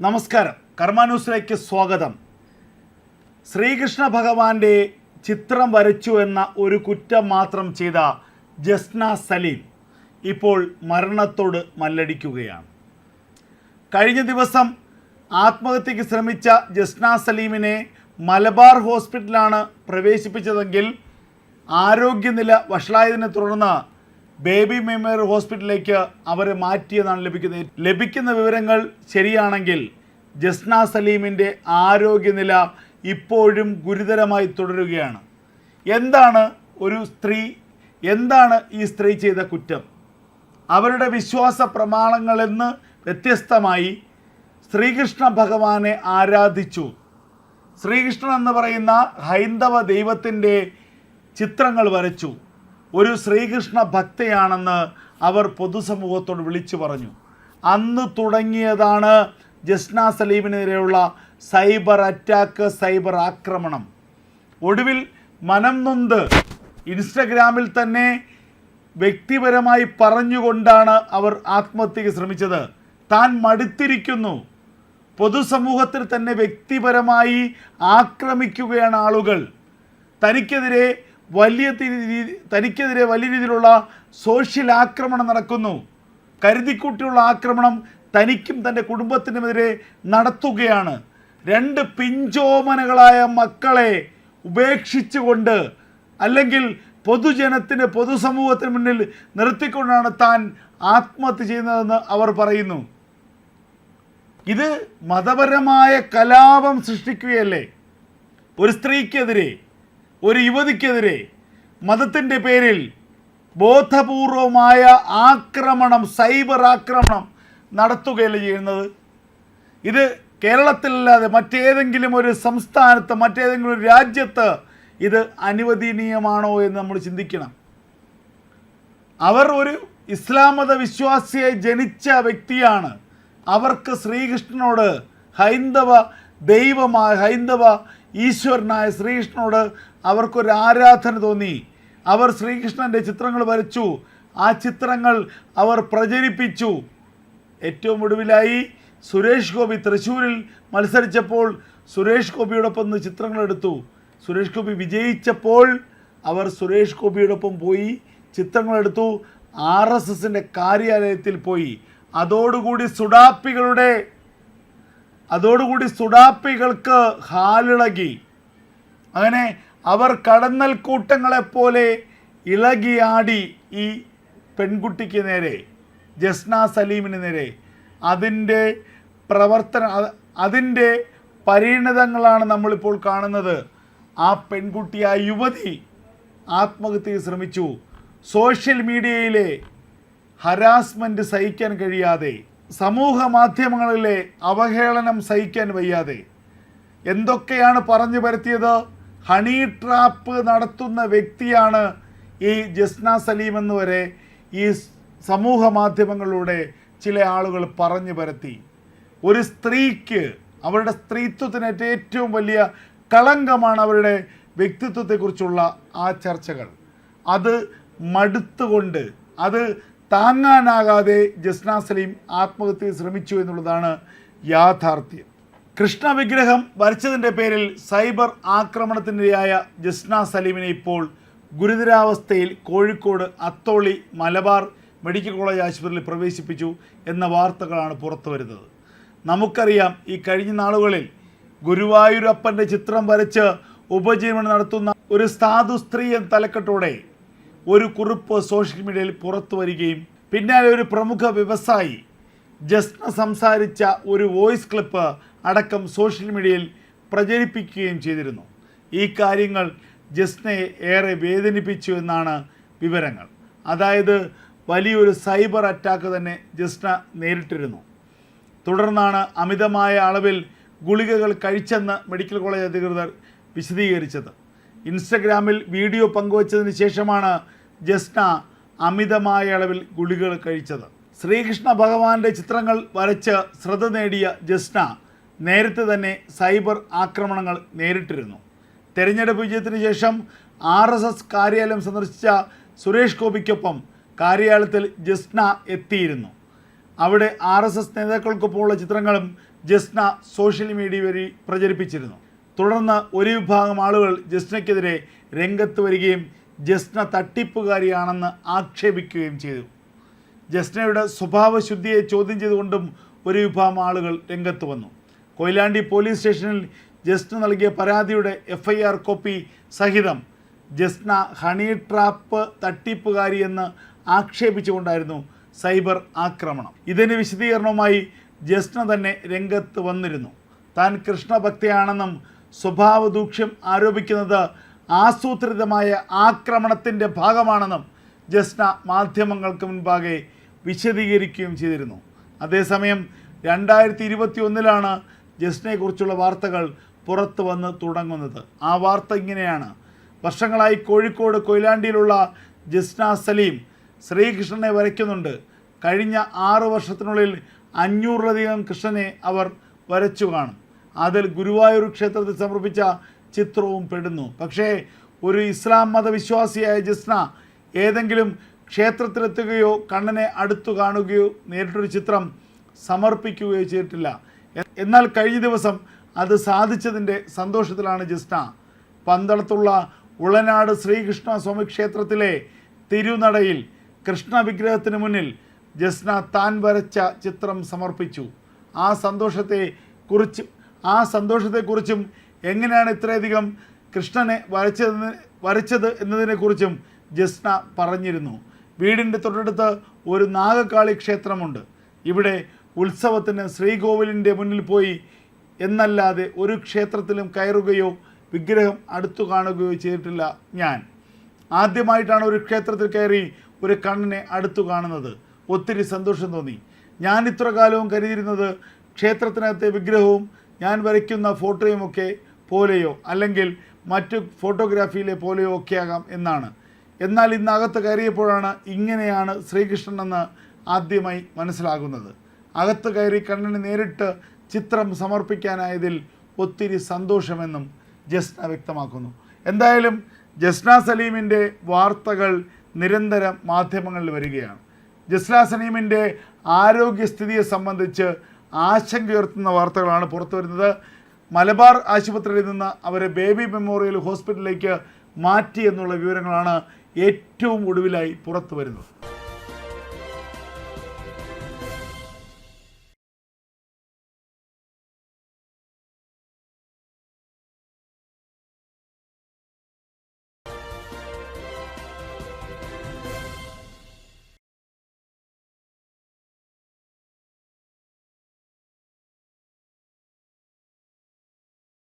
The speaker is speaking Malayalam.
നമസ്കാരം. കർമാന്യൂസിലേക്ക് സ്വാഗതം. ശ്രീകൃഷ്ണ ഭഗവാന്റെ ചിത്രം വരച്ചു എന്ന ഒരു കുറ്റം മാത്രം ചെയ്ത ജസ്ന സലീം ഇപ്പോൾ മരണത്തോട് മല്ലടിക്കുകയാണ്. കഴിഞ്ഞ ദിവസം ആത്മഹത്യക്ക് ശ്രമിച്ച ജസ്ന സലീമിനെ മലബാർ ഹോസ്പിറ്റലാണ് പ്രവേശിപ്പിച്ചതെങ്കിൽ ആരോഗ്യനില വഷളായതിനെ തുടർന്ന് ബേബി മെമ്മോറിയൽ ഹോസ്പിറ്റലിലേക്ക് അവർ മാറ്റിയെന്നാണ് ലഭിക്കുന്നത്. ലഭിക്കുന്ന വിവരങ്ങൾ ശരിയാണെങ്കിൽ ജസ്ന സലീമിന്റെ ആരോഗ്യനില ഇപ്പോഴും ഗുരുതരമായി തുടരുകയാണ്. എന്താണ് ഒരു സ്ത്രീ എന്താണ് ഈ സ്ത്രീ ചെയ്ത കുറ്റം? അവരുടെ വിശ്വാസ പ്രമാണങ്ങളെന്ന് വ്യത്യസ്തമായി ശ്രീകൃഷ്ണ ഭഗവാനെ ആരാധിച്ചു. ശ്രീകൃഷ്ണൻ എന്ന് പറയുന്ന ഹൈന്ദവ ദൈവത്തിന്റെ ചിത്രങ്ങൾ വരച്ചു. ഒരു ശ്രീകൃഷ്ണ ഭക്തയാണെന്ന് അവർ പൊതുസമൂഹത്തോട് വിളിച്ചു പറഞ്ഞു. അന്ന് തുടങ്ങിയതാണ് ജസ്ന സലീമിനെതിരെയുള്ള സൈബർ അറ്റാക്ക് സൈബർ ആക്രമണം. ഒടുവിൽ മനം നൊന്ത് ഇൻസ്റ്റഗ്രാമിൽ തന്നെ വ്യക്തിപരമായി പറഞ്ഞുകൊണ്ടാണ് അവർ ആത്മഹത്യക്ക് ശ്രമിച്ചത്. താൻ മടുത്തിരിക്കുന്നു. പൊതുസമൂഹത്തിൽ തന്നെ വ്യക്തിപരമായി ആക്രമിക്കുകയാണ് ആളുകൾ. തനിക്കെതിരെ വലിയ തനിക്കെതിരെ വലിയ രീതിയിലുള്ള സോഷ്യൽ ആക്രമണം നടക്കുന്നു. കരുതിക്കൂട്ടിയുള്ള ആക്രമണം തനിക്കും തന്റെ കുടുംബത്തിനുമെതിരെ നടത്തുകയാണ്. രണ്ട് പിഞ്ചോമനകളായ മക്കളെ ഉപേക്ഷിച്ചുകൊണ്ട് അല്ലെങ്കിൽ പൊതുജനത്തിന് പൊതുസമൂഹത്തിന് മുന്നിൽ നിർത്തിക്കൊണ്ടാണ് താൻ ആത്മഹത്യ ചെയ്യുന്നതെന്ന് അവർ പറയുന്നു. ഇത് മതപരമായ കലാപം സൃഷ്ടിക്കുകയല്ലേ? ഒരു സ്ത്രീക്കെതിരെ ഒരു യുവതിക്കെതിരെ മതത്തിന്റെ പേരിൽ ബോധപൂർവമായ ആക്രമണം സൈബർ ആക്രമണം നടത്തുകയല്ലേ ചെയ്യുന്നത്. ഇത് കേരളത്തിലല്ലാതെ മറ്റേതെങ്കിലും ഒരു സംസ്ഥാനത്ത് മറ്റേതെങ്കിലും ഒരു രാജ്യത്ത് ഇത് അനുവദനീയമാണോ എന്ന് നമ്മൾ ചിന്തിക്കണം. അവർ ഒരു ഇസ്ലാം മത വിശ്വാസിയെ ജനിച്ച വ്യക്തിയാണ്. അവർക്ക് ശ്രീകൃഷ്ണനോട് ഹൈന്ദവ ദൈവമായ ഹൈന്ദവ ഈശ്വരനായ ശ്രീകൃഷ്ണനോട് അവർക്കൊരു ആരാധന തോന്നി. അവർ ശ്രീകൃഷ്ണന്റെ ചിത്രങ്ങൾ വരച്ചു. ആ ചിത്രങ്ങൾ അവർ പ്രചരിപ്പിച്ചു. ഏറ്റവും ഒടുവിലായി സുരേഷ് ഗോപി തൃശ്ശൂരിൽ മത്സരിച്ചപ്പോൾ സുരേഷ് ഗോപിയോടൊപ്പം നിന്ന് ചിത്രങ്ങളെടുത്തു സുരേഷ് ഗോപി വിജയിച്ചപ്പോൾ അവർ സുരേഷ് ഗോപിയോടൊപ്പം പോയി ചിത്രങ്ങളെടുത്തു ആർ എസ് എസിന്റെ കാര്യാലയത്തിൽ പോയി. അതോടുകൂടി സുഡാപ്പികളുടെ അതോടുകൂടി സുഡാപ്പികൾക്ക് ഹാലിളകി. അങ്ങനെ അവർ കടന്നൽ കൂട്ടങ്ങളെപ്പോലെ ഇളകിയാടി ഈ പെൺകുട്ടിക്ക് നേരെ ജസ്ന സലീമിന് നേരെ. അതിന്റെ പ്രവർത്തന അത് അതിന്റെ പരിണിതങ്ങളാണ് നമ്മളിപ്പോൾ കാണുന്നത്. ആ പെൺകുട്ടി ആ യുവതി ആത്മഹത്യ ശ്രമിച്ചു. സോഷ്യൽ മീഡിയയിലെ ഹരാസ്മെന്റ് സഹിക്കാൻ കഴിയാതെ സമൂഹ മാധ്യമങ്ങളിലെ അവഹേളനം സഹിക്കാൻ വയ്യാതെ എന്തൊക്കെയാണ് പറഞ്ഞു പരത്തിയത്? ഹണി ട്രാപ്പ് നടത്തുന്ന വ്യക്തിയാണ് ഈ ജസ്ന സലീം എന്ന് വരെ ഈ സമൂഹ മാധ്യമങ്ങളിലൂടെ ചില ആളുകൾ പറഞ്ഞു പരത്തി. ഒരു സ്ത്രീക്ക് അവരുടെ സ്ത്രീത്വത്തിന് ഏറ്റവും വലിയ കളങ്കമാണ് അവരുടെ വ്യക്തിത്വത്തെക്കുറിച്ചുള്ള ആ ചർച്ചകൾ. അത് മടുത്തുകൊണ്ട് അത് താങ്ങാനാകാതെ ജസ്ന സലീം ആത്മഹത്യ ശ്രമിച്ചു എന്നുള്ളതാണ് യാഥാർത്ഥ്യം. കൃഷ്ണ വിഗ്രഹം വരച്ചതിന്റെ പേരിൽ സൈബർ ആക്രമണത്തിനിരയായ ജസ്ന സലീമിനെ ഇപ്പോൾ ഗുരുതരാവസ്ഥയിൽ കോഴിക്കോട് അത്തോളി മലബാർ മെഡിക്കൽ കോളേജ് ആശുപത്രിയിൽ പ്രവേശിപ്പിച്ചു എന്ന വാർത്തകളാണ് പുറത്തു വരുന്നത്. നമുക്കറിയാം ഈ കഴിഞ്ഞ നാളുകളിൽ ഗുരുവായൂരപ്പന്റെ ചിത്രം വരച്ച് ഉപജീവനം നടത്തുന്ന ഒരു സാധു സ്ത്രീ എന്ന തലക്കെട്ടോടെ ഒരു കുറിപ്പ് സോഷ്യൽ മീഡിയയിൽ പുറത്തു വരികയും പിന്നാലെ ഒരു പ്രമുഖ വ്യവസായി ജസ്ന സംസാരിച്ച ഒരു വോയിസ് ക്ലിപ്പ് അടക്കം സോഷ്യൽ മീഡിയയിൽ പ്രചരിപ്പിക്കുകയും ചെയ്തിരുന്നു. ഈ കാര്യങ്ങൾ ജസ്നയെ ഏറെ വേദനിപ്പിച്ചു എന്നാണ് വിവരങ്ങൾ. അതായത് വലിയൊരു സൈബർ അറ്റാക്ക് തന്നെ ജസ്ന നേരിട്ടിരുന്നു. തുടർന്നാണ് അമിതമായ അളവിൽ ഗുളികകൾ കഴിച്ചെന്ന് മെഡിക്കൽ കോളേജ് അധികൃതർ വിശദീകരിച്ചത്. ഇൻസ്റ്റഗ്രാമിൽ വീഡിയോ പങ്കുവച്ചതിന് ശേഷമാണ് ജസ്ന അമിതമായ അളവിൽ ഗുളികകൾ കഴിച്ചത്. ശ്രീകൃഷ്ണ ഭഗവാന്റെ ചിത്രങ്ങൾ വരച്ച് ശ്രദ്ധ നേടിയ ജസ്ന നേരത്തെ തന്നെ സൈബർ ആക്രമണങ്ങൾ നേരിട്ടിരുന്നു. തെരഞ്ഞെടുപ്പ് വിജയത്തിന് ശേഷം ആർ എസ് എസ് കാര്യാലയം സന്ദർശിച്ച സുരേഷ് ഗോപിക്കൊപ്പം കാര്യാലയത്തിൽ ജസ്ന എത്തിയിരുന്നു. അവിടെ ആർ എസ് എസ് നേതാക്കൾക്കൊപ്പമുള്ള ചിത്രങ്ങളും ജസ്ന സോഷ്യൽ മീഡിയ വഴി പ്രചരിപ്പിച്ചിരുന്നു. തുടർന്ന് ഒരു വിഭാഗം ആളുകൾ ജസ്നയ്ക്കെതിരെ രംഗത്ത് വരികയും ജസ്ന തട്ടിപ്പുകാരിയാണെന്ന് ആക്ഷേപിക്കുകയും ചെയ്തു. ജസ്നയുടെ സ്വഭാവശുദ്ധിയെ ചോദ്യം ചെയ്തുകൊണ്ടും ഒരു വിഭാഗം ആളുകൾ രംഗത്ത് വന്നു. കൊയിലാണ്ടി പോലീസ് സ്റ്റേഷനിൽ ജസ്ന നൽകിയ പരാതിയുടെ എഫ് ഐ ആർ കോപ്പി സഹിതം ജസ്ന ഹണി ട്രാപ്പ് തട്ടിപ്പുകാരി എന്ന് ആക്ഷേപിച്ചുകൊണ്ടായിരുന്നു സൈബർ ആക്രമണം. ഇതിന് വിശദീകരണവുമായി ജസ്ന തന്നെ രംഗത്ത് വന്നിരുന്നു. താൻ കൃഷ്ണഭക്തയാണെന്നും സ്വഭാവ ദൂഷ്യം ആരോപിക്കുന്നത് ആസൂത്രിതമായ ആക്രമണത്തിന്റെ ഭാഗമാണെന്നും ജസ്ന മാധ്യമങ്ങൾക്ക് മുൻപാകെ വിശദീകരിക്കുകയും ചെയ്തിരുന്നു. അതേസമയം രണ്ടായിരത്തി ഇരുപത്തി ഒന്നിലാണ് ജസ്നയെക്കുറിച്ചുള്ള വാർത്തകൾ പുറത്തു വന്ന് തുടങ്ങുന്നത്. ആ വാർത്ത ഇങ്ങനെയാണ്. വർഷങ്ങളായി കോഴിക്കോട് കൊയിലാണ്ടിയിലുള്ള ജസ്ന സലീം ശ്രീകൃഷ്ണനെ വരയ്ക്കുന്നുണ്ട്. കഴിഞ്ഞ ആറ് വർഷത്തിനുള്ളിൽ അഞ്ഞൂറിലധികം കൃഷ്ണനെ അവർ വരച്ചു കാണും. അതിൽ ഗുരുവായൂർ ക്ഷേത്രത്തിൽ സമർപ്പിച്ച ചിത്രവും പെടുന്നു. പക്ഷേ ഒരു ഇസ്ലാം മതവിശ്വാസിയായ ജിസ്ന ഏതെങ്കിലും ക്ഷേത്രത്തിലെത്തുകയോ കണ്ണനെ അടുത്തു കാണുകയോ നേരിട്ടൊരു ചിത്രം സമർപ്പിക്കുകയോ ചെയ്തിട്ടില്ല. എന്നാൽ കഴിഞ്ഞ ദിവസം അത് സാധിച്ചതിന്റെ സന്തോഷത്തിലാണ് ജിസ്ന. പന്തളത്തുള്ള ഉളനാട് ശ്രീകൃഷ്ണ സ്വാമി ക്ഷേത്രത്തിലെ തിരുനടയിൽ കൃഷ്ണ വിഗ്രഹത്തിന് മുന്നിൽ ജസ്ന താൻ വരച്ച ചിത്രം സമർപ്പിച്ചു. ആ സന്തോഷത്തെ കുറിച്ച് ആ സന്തോഷത്തെക്കുറിച്ചും എങ്ങനെയാണ് ഇത്രയധികം കൃഷ്ണനെ വരച്ചതെന്ന് വരച്ചത് എന്നതിനെക്കുറിച്ചും ജസ്ന പറഞ്ഞിരുന്നു. വീടിന്റെ തൊട്ടടുത്ത് ഒരു നാഗക്കാളി ക്ഷേത്രമുണ്ട്. ഇവിടെ ഉത്സവത്തിന് ശ്രീകോവിലിന്റെ മുന്നിൽ പോയി എന്നല്ലാതെ ഒരു ക്ഷേത്രത്തിലും കയറുകയോ വിഗ്രഹം അടുത്തു കാണുകയോ ചെയ്തിട്ടില്ല ഞാൻ. ആദ്യമായിട്ടാണ് ഒരു ക്ഷേത്രത്തിൽ കയറി ഒരു കണ്ണിനെ അടുത്തു കാണുന്നത്. ഒത്തിരി സന്തോഷം തോന്നി. ഞാൻ ഇത്ര കാലവും കരുതിയിരുന്നത് ക്ഷേത്രത്തിനകത്തെ വിഗ്രഹവും ഞാൻ വരയ്ക്കുന്ന ഫോട്ടോയുമൊക്കെ പോലെയോ അല്ലെങ്കിൽ മറ്റു ഫോട്ടോഗ്രാഫിയിലെ പോലെയോ ഒക്കെ ആകാം എന്നാണ്. എന്നാൽ ഇന്ന് അകത്ത് കയറിയപ്പോഴാണ് ഇങ്ങനെയാണ് ശ്രീകൃഷ്ണൻ എന്ന് ആദ്യമായി മനസ്സിലാകുന്നത്. അകത്ത് കയറി കണ്ണന് നേരിട്ട് ചിത്രം സമർപ്പിക്കാനായതിൽ ഒത്തിരി സന്തോഷമെന്നും ജസ്ന വ്യക്തമാക്കുന്നു. എന്തായാലും ജസ്ന സലീമിന്റെ വാർത്തകൾ നിരന്തരം മാധ്യമങ്ങളിൽ വരികയാണ്. ജസ്ന സലീമിന്റെ ആരോഗ്യസ്ഥിതിയെ സംബന്ധിച്ച് ആശങ്കയുയർത്തുന്ന വാർത്തകളാണ് പുറത്തു വരുന്നത് മലബാർ ആശുപത്രിയിൽ നിന്ന് അവരെ ബേബി മെമ്മോറിയൽ ഹോസ്പിറ്റലിലേക്ക് മാറ്റി എന്നുള്ള വിവരങ്ങളാണ് ഏറ്റവും ഒടുവിലായി പുറത്തു വരുന്നത്